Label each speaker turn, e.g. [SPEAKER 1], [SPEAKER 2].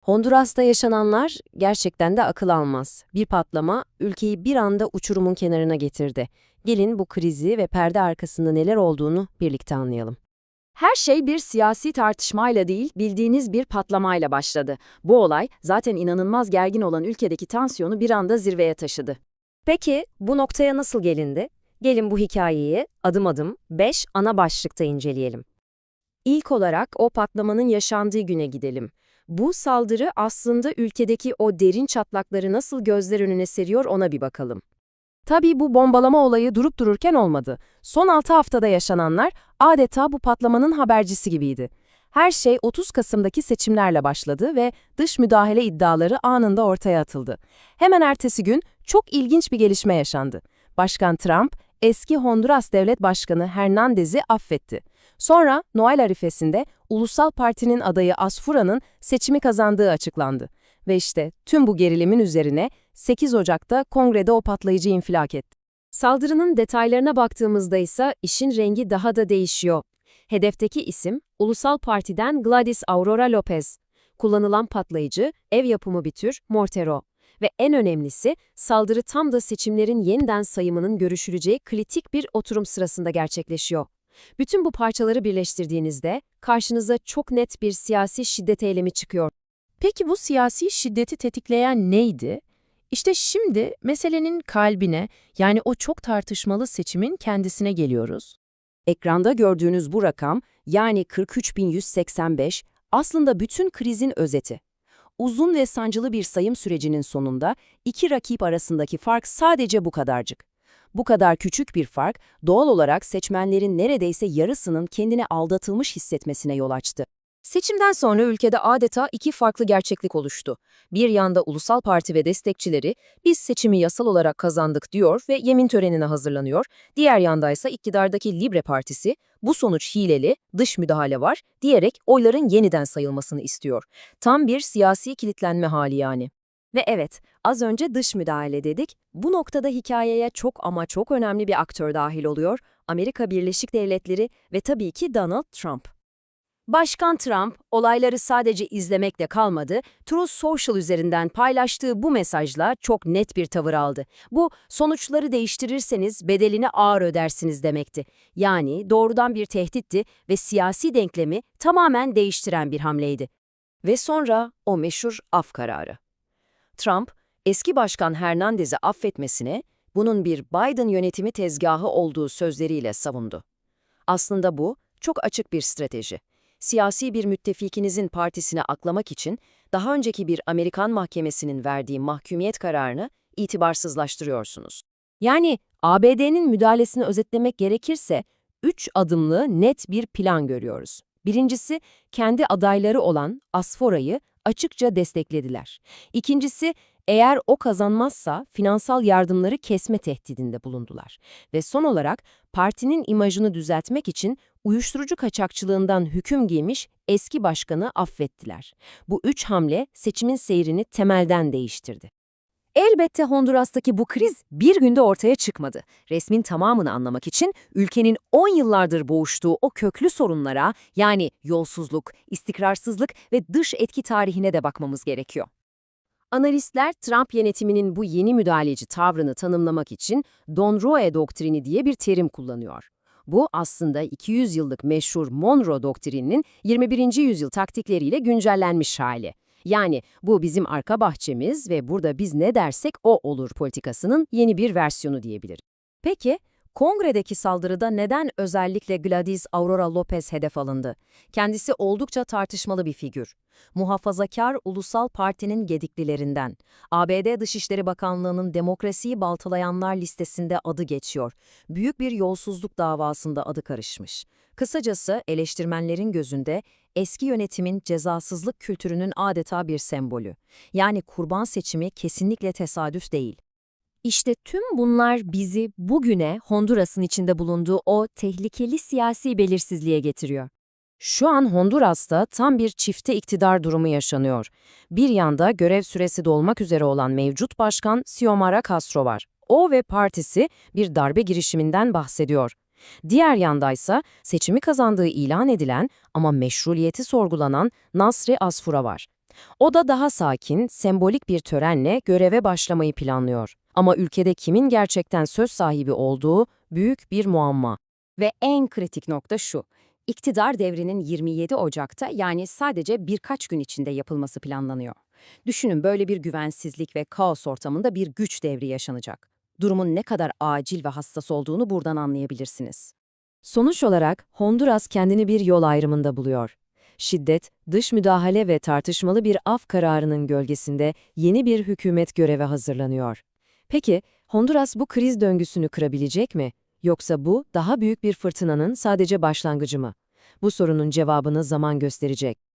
[SPEAKER 1] Honduras'ta yaşananlar gerçekten de akıl almaz. Bir patlama ülkeyi bir anda uçurumun kenarına getirdi. Gelin bu krizi ve perde arkasında neler olduğunu birlikte anlayalım.
[SPEAKER 2] Her şey bir siyasi tartışmayla değil, bildiğiniz bir patlamayla başladı. Bu olay zaten inanılmaz gergin olan ülkedeki tansiyonu bir anda zirveye taşıdı.
[SPEAKER 1] Peki bu noktaya nasıl gelindi? Gelin bu hikayeyi adım adım 5 ana başlıkta inceleyelim. İlk olarak o patlamanın yaşandığı güne gidelim. Bu saldırı aslında ülkedeki o derin çatlakları nasıl gözler önüne seriyor ona bir bakalım. Tabii bu bombalama olayı durup dururken olmadı. Son 6 haftada yaşananlar adeta bu patlamanın habercisi gibiydi. Her şey 30 Kasım'daki seçimlerle başladı ve dış müdahale iddiaları anında ortaya atıldı. Hemen ertesi gün çok ilginç bir gelişme yaşandı. Başkan Trump, eski Honduras Devlet Başkanı Hernandez'i affetti. Sonra Noel arifesinde Ulusal Parti'nin adayı Asfura'nın seçimi kazandığı açıklandı. Ve işte tüm bu gerilimin üzerine 8 Ocak'ta kongrede o patlayıcı infilak etti. Saldırının detaylarına baktığımızda ise işin rengi daha da değişiyor. Hedefteki isim Ulusal Parti'den Gladys Aurora Lopez. Kullanılan patlayıcı ev yapımı bir tür Mortero. Ve en önemlisi saldırı tam da seçimlerin yeniden sayımının görüşüleceği kritik bir oturum sırasında gerçekleşiyor. Bütün bu parçaları birleştirdiğinizde karşınıza çok net bir siyasi şiddet eylemi çıkıyor.
[SPEAKER 3] Peki bu siyasi şiddeti tetikleyen neydi? İşte şimdi meselenin kalbine yani o çok tartışmalı seçimin kendisine geliyoruz.
[SPEAKER 1] Ekranda gördüğünüz bu rakam yani 43.185 aslında bütün krizin özeti. Uzun ve sancılı bir sayım sürecinin sonunda iki rakip arasındaki fark sadece bu kadarcık. Bu kadar küçük bir fark doğal olarak seçmenlerin neredeyse yarısının kendini aldatılmış hissetmesine yol açtı. Seçimden sonra ülkede adeta iki farklı gerçeklik oluştu. Bir yanda Ulusal Parti ve destekçileri biz seçimi yasal olarak kazandık diyor ve yemin törenine hazırlanıyor. Diğer yanda ise iktidardaki Libre Partisi bu sonuç hileli, dış müdahale var diyerek oyların yeniden sayılmasını istiyor. Tam bir siyasi kilitlenme hali yani. Ve evet, az önce dış müdahale dedik. Bu noktada hikayeye çok ama çok önemli bir aktör dahil oluyor. Amerika Birleşik Devletleri ve tabii ki Donald Trump. Başkan Trump, olayları sadece izlemekle kalmadı, Truth Social üzerinden paylaştığı bu mesajla çok net bir tavır aldı. Bu, sonuçları değiştirirseniz bedelini ağır ödersiniz demekti. Yani doğrudan bir tehditti ve siyasi denklemi tamamen değiştiren bir hamleydi. Ve sonra o meşhur af kararı. Trump, eski başkan Hernandez'i affetmesine, bunun bir Biden yönetimi tezgahı olduğu sözleriyle savundu. Aslında bu, çok açık bir strateji. Siyasi bir müttefikinizin partisine aklamak için, daha önceki bir Amerikan mahkemesinin verdiği mahkumiyet kararını itibarsızlaştırıyorsunuz. Yani ABD'nin müdahalesini özetlemek gerekirse, üç adımlı net bir plan görüyoruz. Birincisi, kendi adayları olan Asfora'yı açıkça desteklediler. İkincisi, eğer o kazanmazsa finansal yardımları kesme tehdidinde bulundular. Ve son olarak partinin imajını düzeltmek için uyuşturucu kaçakçılığından hüküm giymiş eski başkanı affettiler. Bu üç hamle seçimin seyrini temelden değiştirdi. Elbette Honduras'taki bu kriz bir günde ortaya çıkmadı. Resmin tamamını anlamak için ülkenin 10 yıllardır boğuştuğu o köklü sorunlara yani yolsuzluk, istikrarsızlık ve dış etki tarihine de bakmamız gerekiyor. Analistler Trump yönetiminin bu yeni müdahaleci tavrını tanımlamak için Don Roe doktrini diye bir terim kullanıyor. Bu aslında 200 yıllık meşhur Monroe doktrininin 21. yüzyıl taktikleriyle güncellenmiş hali. Yani bu bizim arka bahçemiz ve burada biz ne dersek o olur politikasının yeni bir versiyonu diyebilir. Peki, Kongredeki saldırıda neden özellikle Gladys Aurora Lopez hedef alındı? Kendisi oldukça tartışmalı bir figür. Muhafazakar Ulusal Parti'nin gediklilerinden. ABD Dışişleri Bakanlığı'nın demokrasiyi baltalayanlar listesinde adı geçiyor. Büyük bir yolsuzluk davasında adı karışmış. Kısacası eleştirmenlerin gözünde eski yönetimin cezasızlık kültürünün adeta bir sembolü. Yani kurban seçimi kesinlikle tesadüf değil. İşte tüm bunlar bizi bugüne Honduras'ın içinde bulunduğu o tehlikeli siyasi belirsizliğe getiriyor. Şu an Honduras'ta tam bir çifte iktidar durumu yaşanıyor. Bir yanda görev süresi dolmak üzere olan mevcut başkan Xiomara Castro var. O ve partisi bir darbe girişiminden bahsediyor. Diğer yandaysa seçimi kazandığı ilan edilen ama meşruliyeti sorgulanan Nasri Asfura var. O da daha sakin, sembolik bir törenle göreve başlamayı planlıyor. Ama ülkede kimin gerçekten söz sahibi olduğu büyük bir muamma.
[SPEAKER 2] Ve en kritik nokta şu. İktidar devrinin 27 Ocak'ta yani sadece birkaç gün içinde yapılması planlanıyor. Düşünün böyle bir güvensizlik ve kaos ortamında bir güç devri yaşanacak. Durumun ne kadar acil ve hassas olduğunu buradan anlayabilirsiniz.
[SPEAKER 1] Sonuç olarak Honduras kendini bir yol ayrımında buluyor. Şiddet, dış müdahale ve tartışmalı bir af kararının gölgesinde yeni bir hükümet göreve hazırlanıyor. Peki, Honduras bu kriz döngüsünü kırabilecek mi? Yoksa bu daha büyük bir fırtınanın sadece başlangıcı mı? Bu sorunun cevabını zaman gösterecek.